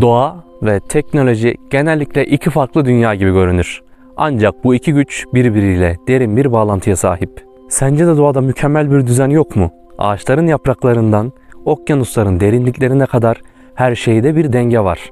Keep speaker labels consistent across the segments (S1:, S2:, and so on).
S1: Doğa ve teknoloji genellikle iki farklı dünya gibi görünür. Ancak bu iki güç birbiriyle derin bir bağlantıya sahip. Sence de doğada mükemmel bir düzen yok mu? Ağaçların yapraklarından okyanusların derinliklerine kadar her şeyde bir denge var.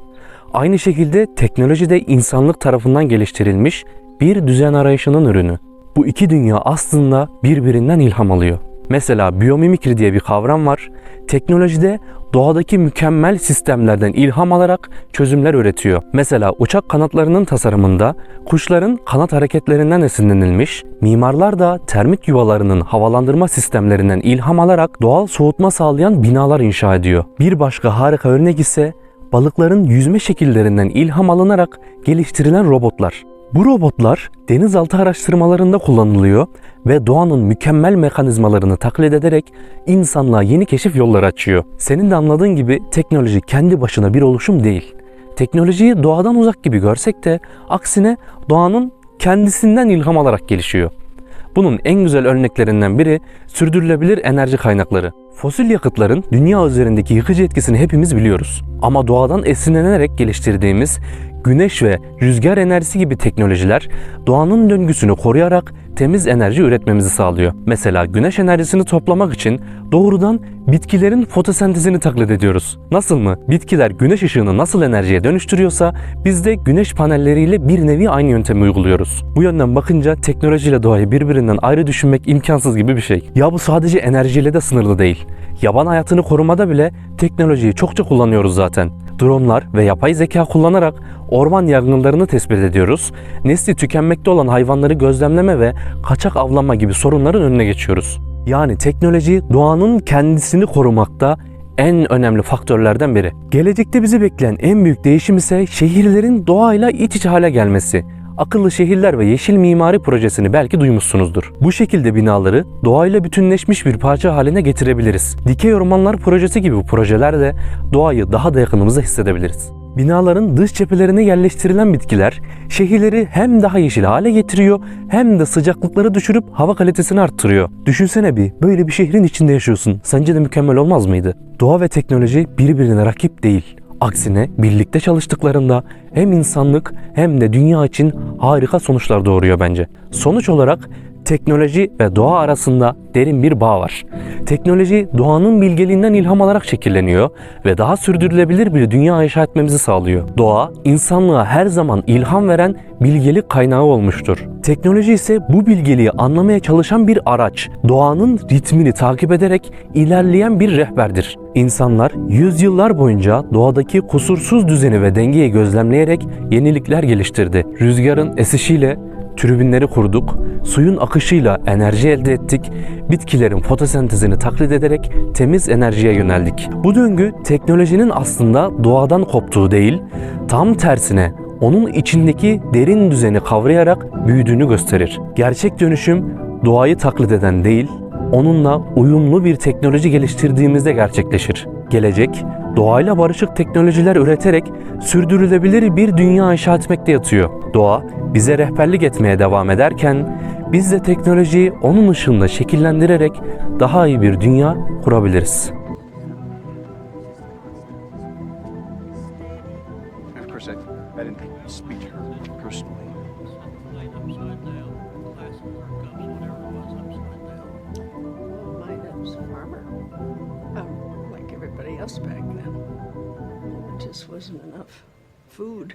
S1: Aynı şekilde teknoloji de insanlık tarafından geliştirilmiş bir düzen arayışının ürünü. Bu iki dünya aslında birbirinden ilham alıyor. Mesela biyomimikri diye bir kavram var. Teknolojide doğadaki mükemmel sistemlerden ilham alarak çözümler üretiyor. Mesela uçak kanatlarının tasarımında kuşların kanat hareketlerinden esinlenilmiş, mimarlar da termit yuvalarının havalandırma sistemlerinden ilham alarak doğal soğutma sağlayan binalar inşa ediyor. Bir başka harika örnek ise balıkların yüzme şekillerinden ilham alınarak geliştirilen robotlar. Bu robotlar denizaltı araştırmalarında kullanılıyor ve doğanın mükemmel mekanizmalarını taklit ederek insanlığa yeni keşif yolları açıyor. Senin de anladığın gibi teknoloji kendi başına bir oluşum değil. Teknolojiyi doğadan uzak gibi görsek de aksine doğanın kendisinden ilham alarak gelişiyor. Bunun en güzel örneklerinden biri sürdürülebilir enerji kaynakları. Fosil yakıtların dünya üzerindeki yıkıcı etkisini hepimiz biliyoruz. Ama doğadan esinlenerek geliştirdiğimiz güneş ve rüzgar enerjisi gibi teknolojiler doğanın döngüsünü koruyarak temiz enerji üretmemizi sağlıyor. Mesela güneş enerjisini toplamak için doğrudan bitkilerin fotosentezini taklit ediyoruz. Nasıl mı? Bitkiler güneş ışığını nasıl enerjiye dönüştürüyorsa biz de güneş panelleriyle bir nevi aynı yöntemi uyguluyoruz. Bu yönden bakınca teknolojiyle doğayı birbirinden ayrı düşünmek imkansız gibi bir şey. Ya bu sadece enerjiyle de sınırlı değil. Yaban hayatını korumada bile teknolojiyi çokça kullanıyoruz zaten. Dronlar ve yapay zeka kullanarak orman yangınlarını tespit ediyoruz. Nesli tükenmekte olan hayvanları gözlemleme ve kaçak avlanma gibi sorunların önüne geçiyoruz. Yani teknoloji doğanın kendisini korumakta en önemli faktörlerden biri. Gelecekte bizi bekleyen en büyük değişim ise şehirlerin doğayla iç içe hale gelmesi. Akıllı şehirler ve yeşil mimari projesini belki duymuşsunuzdur. Bu şekilde binaları doğayla bütünleşmiş bir parça haline getirebiliriz. Dikey ormanlar projesi gibi projelerle doğayı daha da yakınımızda hissedebiliriz. Binaların dış cephelerine yerleştirilen bitkiler şehirleri hem daha yeşil hale getiriyor hem de sıcaklıkları düşürüp hava kalitesini arttırıyor. Düşünsene bir böyle bir şehrin içinde yaşıyorsun. Sence de mükemmel olmaz mıydı? Doğa ve teknoloji birbirine rakip değil. Aksine birlikte çalıştıklarında hem insanlık hem de dünya için harika sonuçlar doğuruyor bence. Sonuç olarak teknoloji ve doğa arasında derin bir bağ var. Teknoloji doğanın bilgeliğinden ilham alarak şekilleniyor ve daha sürdürülebilir bir dünya inşa etmemizi sağlıyor. Doğa, insanlığa her zaman ilham veren bilgelik kaynağı olmuştur. Teknoloji ise bu bilgeliği anlamaya çalışan bir araç. Doğanın ritmini takip ederek ilerleyen bir rehberdir. İnsanlar yüzyıllar boyunca doğadaki kusursuz düzeni ve dengeyi gözlemleyerek yenilikler geliştirdi. Rüzgarın esişiyle Tribünleri kurduk, suyun akışıyla enerji elde ettik, bitkilerin fotosentezini taklit ederek temiz enerjiye yöneldik. Bu döngü teknolojinin aslında doğadan koptuğu değil, tam tersine onun içindeki derin düzeni kavrayarak büyüdüğünü gösterir. Gerçek dönüşüm doğayı taklit eden değil, onunla uyumlu bir teknoloji geliştirdiğimizde gerçekleşir. Gelecek, doğayla barışık teknolojiler üreterek sürdürülebilir bir dünya inşa etmekte yatıyor. Doğa bize rehberlik etmeye devam ederken biz de teknolojiyi onun ışığında şekillendirerek daha iyi bir dünya kurabiliriz.
S2: Of
S3: my was a farmer, um, like everybody else back then. There just wasn't enough food.